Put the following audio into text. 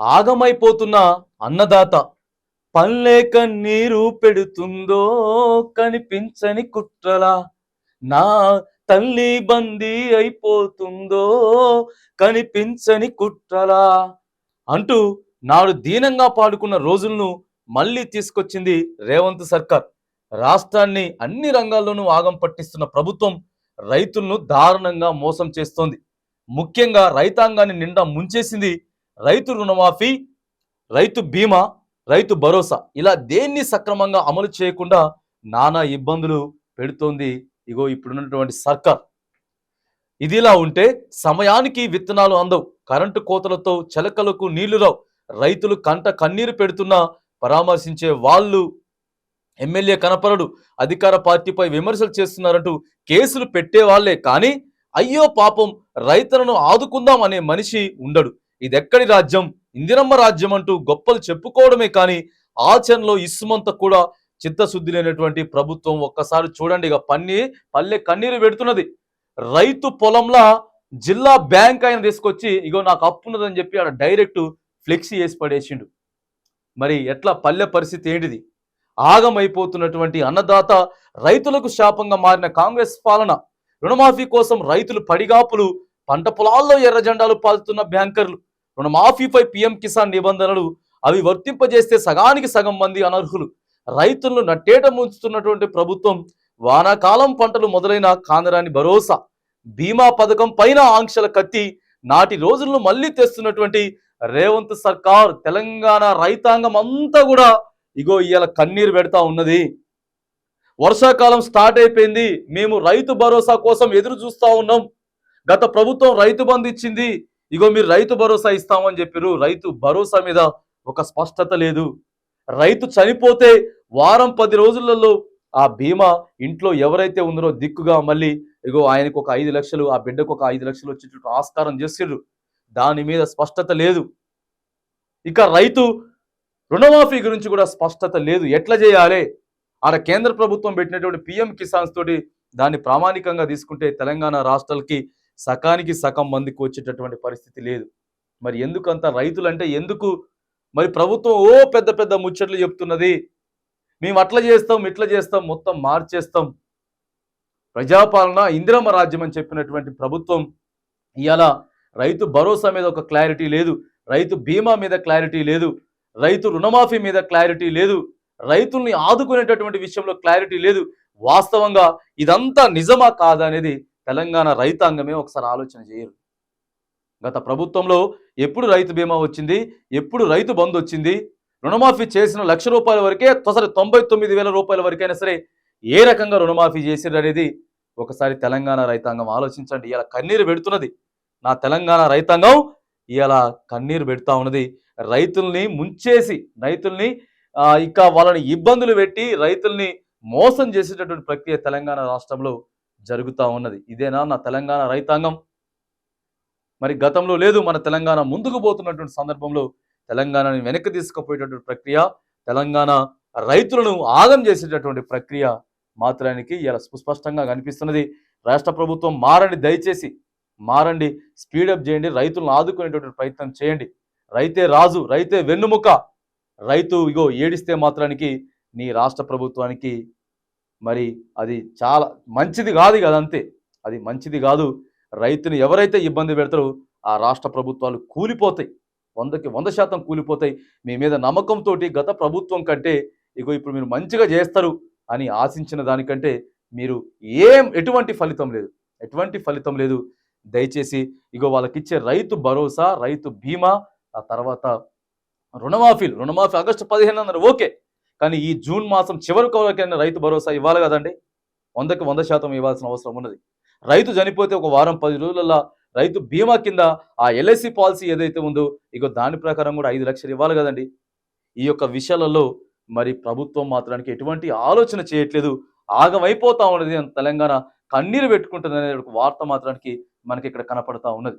ఆగమైపోతున్న అన్నదాత పల్లె నీరు పెడుతుందో కనిపించని కుట్రలా నా తల్లి బందీ అయిపోతుందో కనిపించని కుట్రలా అంటూ నాడు దీనంగా పాడుకున్న రోజులను మళ్ళీ తీసుకొచ్చింది రేవంత్ సర్కార్. రాష్ట్రాన్ని అన్ని రంగాల్లోనూ ఆగం పట్టిస్తున్న ప్రభుత్వం రైతులను దారుణంగా మోసం చేస్తోంది. ముఖ్యంగా రైతాంగాన్ని నిండా ముంచేసింది రైతు రుణమాఫీ రైతు బీమా రైతు భరోసా ఇలా దేన్ని సక్రమంగా అమలు చేయకుండా నానా ఇబ్బందులు పెడుతోంది. ఇగో ఇప్పుడున్నటువంటి సర్కార్. ఇదిలా ఉంటే సమయానికి విత్తనాలు అందవు. కరెంటు కోతలతో చెలకలకు నీళ్ళు రావు. రైతులు కంట కన్నీరు పెడుతున్నా పరామర్శించే వాళ్ళు ఎమ్మెల్యే కనపరడు అధికార పార్టీపై విమర్శలు చేస్తున్నారంటూ కేసులు పెట్టేవాళ్ళే. కానీ అయ్యో పాపం రైతులను ఆదుకుందాం అనే మనిషి ఉండడు. ఇదెక్కడి రాజ్యం? ఇందిరమ్మ రాజ్యం అంటూ గొప్పలు చెప్పుకోవడమే కానీ ఆచరణలో ఇసుమంత కూడా చిత్తశుద్ధి లేనటువంటి ప్రభుత్వం ఒక్కసారి చూడండి. ఇక పన్ని పల్లె కన్నీరు పెడుతున్నది. రైతు పొలంలా జిల్లా బ్యాంక్ ఆయన తీసుకొచ్చి ఇగో నాకు అప్పు ఉన్నదని చెప్పి ఆడ డైరెక్ట్ ఫ్లెక్సీ వేసి పడేసిండు. మరి ఎట్లా? పల్లె పరిస్థితి ఏంటిది? ఆగమైపోతున్నటువంటి అన్నదాత రైతులకు శాపంగా మారిన కాంగ్రెస్ పాలన. రుణమాఫీ కోసం రైతులు పడిగాపులు పంట పొలాల్లో ఎర్ర జెండాలు పాల్తున్న బ్యాంకర్లు. రుణమాఫీపై పిఎం కిసాన్ నిబంధనలు అవి వర్తింపజేస్తే సగానికి సగం మంది అనర్హులు. రైతులను నట్టేట ముంచుతున్నటువంటి ప్రభుత్వం వానాకాలం పంటలు మొదలైన కాందరాని భరోసా బీమా పథకం పైన ఆంక్షల కత్తి నాటి రోజులను మళ్ళీ తెస్తున్నటువంటి రేవంత్ సర్కార్ తెలంగాణ రైతాంగం అంతా కూడా ఇగో ఇవాళ కన్నీరు పెడతా ఉన్నది. వర్షాకాలం స్టార్ట్ అయిపోయింది. మేము రైతు భరోసా కోసం ఎదురు చూస్తా ఉన్నాం. గత ప్రభుత్వం రైతు బంధు ఇచ్చింది. ఇగో మీరు రైతు భరోసా ఇస్తామని చెప్పారు రైతు భరోసా మీద ఒక స్పష్టత లేదు. రైతు చనిపోతే వారం పది రోజులలో ఆ బీమా ఇంట్లో ఎవరైతే ఉందరో దిక్కుగా మళ్ళీ ఇగో ఆయనకు ఒక ఐదు లక్షలు ఆ బిడ్డకు ఒక ఐదు లక్షలు వచ్చేటట్టు ఆస్కారం చేసిర్రు. దాని మీద స్పష్టత లేదు. ఇక రైతు రుణమాఫీ గురించి కూడా స్పష్టత లేదు. ఎట్లా చేయాలి? ఆడ కేంద్ర ప్రభుత్వం పెట్టినటువంటి పిఎం కిసాన్స్ తోటి దాన్ని ప్రామాణికంగా తీసుకుంటే తెలంగాణ రాష్ట్రాలకి సకానికి సగం మందికి వచ్చేటటువంటి పరిస్థితి లేదు. మరి ఎందుకంత రైతులంటే ఎందుకు? మరి ప్రభుత్వం ఓ పెద్ద పెద్ద ముచ్చట్లు చెప్తున్నది. మేము అట్లా చేస్తాం ఇట్లా చేస్తాం మొత్తం మార్చేస్తాం. ప్రజాపాలన ఇందిరమ్మ రాజ్యం అని చెప్పినటువంటి ప్రభుత్వం ఇవాళ రైతు భరోసా మీద ఒక క్లారిటీ లేదు. రైతు బీమా మీద క్లారిటీ లేదు. రైతు రుణమాఫీ మీద క్లారిటీ లేదు. రైతుల్ని ఆదుకునేటటువంటి విషయంలో క్లారిటీ లేదు. వాస్తవంగా ఇదంతా నిజమా కాదా అనేది తెలంగాణ రైతాంగమే ఒకసారి ఆలోచన చేయరు. గత ప్రభుత్వంలో ఎప్పుడు రైతు బీమా వచ్చింది ఎప్పుడు రైతు బంధు వచ్చింది రుణమాఫీ చేసిన లక్ష రూపాయల వరకే సరే తొంభై తొమ్మిది వేల రూపాయల వరకైనా సరే ఏ రకంగా రుణమాఫీ చేసిండ్రు అనేది ఒకసారి తెలంగాణ రైతాంగం ఆలోచించండి. ఇలా కన్నీరు పెడుతున్నది. నా తెలంగాణ రైతాంగం ఇలా కన్నీరు పెడతా ఉన్నది. రైతుల్ని ముంచేసి రైతుల్ని ఇంకా వాళ్ళని ఇబ్బందులు పెట్టి రైతుల్ని మోసం చేసేటటువంటి ప్రక్రియ తెలంగాణ రాష్ట్రంలో జరుగుతూ ఉన్నది. ఇదేనా నా తెలంగాణ రైతాంగం? మరి గతంలో లేదు మన తెలంగాణ ముందుకు పోతున్నటువంటి సందర్భంలో తెలంగాణని వెనక్కి తీసుకుపోయేటటువంటి ప్రక్రియ తెలంగాణ రైతులను ఆగం చేసేటటువంటి ప్రక్రియ మాత్రానికి ఇలా సుస్పష్టంగా కనిపిస్తున్నది. రాష్ట్ర ప్రభుత్వం మారండి దయచేసి మారండి స్పీడప్ చేయండి రైతులను ఆదుకునేటటువంటి ప్రయత్నం చేయండి. రైతే రాజు రైతే వెన్నుముక. రైతు ఇగో ఏడిస్తే మాత్రానికి నీ రాష్ట్ర ప్రభుత్వానికి మరి అది చాలా మంచిది కాదు కదా అంతే అది మంచిది కాదు. రైతుని ఎవరైతే ఇబ్బంది పెడతారో ఆ రాష్ట్ర ప్రభుత్వాలు కూలిపోతాయి. వందకి వంద శాతం కూలిపోతాయి. మీ మీద నమ్మకంతో గత ప్రభుత్వం కంటే ఇగో ఇప్పుడు మీరు మంచిగా చేస్తారు అని ఆశించిన దానికంటే మీరు ఏం ఎటువంటి ఫలితం లేదు. ఎటువంటి ఫలితం లేదు. దయచేసి ఇగో వాళ్ళకిచ్చే రైతు భరోసా రైతు బీమా ఆ తర్వాత రుణమాఫీలు. రుణమాఫీ ఆగస్టు పదిహేను అన్నారు. ఓకే. కానీ ఈ జూన్ మాసం చివరి కొరకైనా రైతు భరోసా ఇవ్వాలి కదండి? వందకి వంద శాతం ఇవ్వాల్సిన అవసరం ఉన్నది. రైతు చనిపోతే ఒక వారం పది రోజులలో రైతు బీమా కింద ఆ ఎల్ఐసి పాలసీ ఏదైతే ఉందో ఇగో దాని ప్రకారం కూడా ఐదు లక్షలు ఇవ్వాలి కదండి. ఈ యొక్క విషయాలలో మరి ప్రభుత్వం మాత్రానికి ఎటువంటి ఆలోచన చేయట్లేదు. ఆగమైపోతా ఉన్నది తెలంగాణ. కన్నీరు పెట్టుకుంటుంది అనే ఒక వార్త మాత్రానికి మనకి ఇక్కడ కనపడతా ఉన్నది.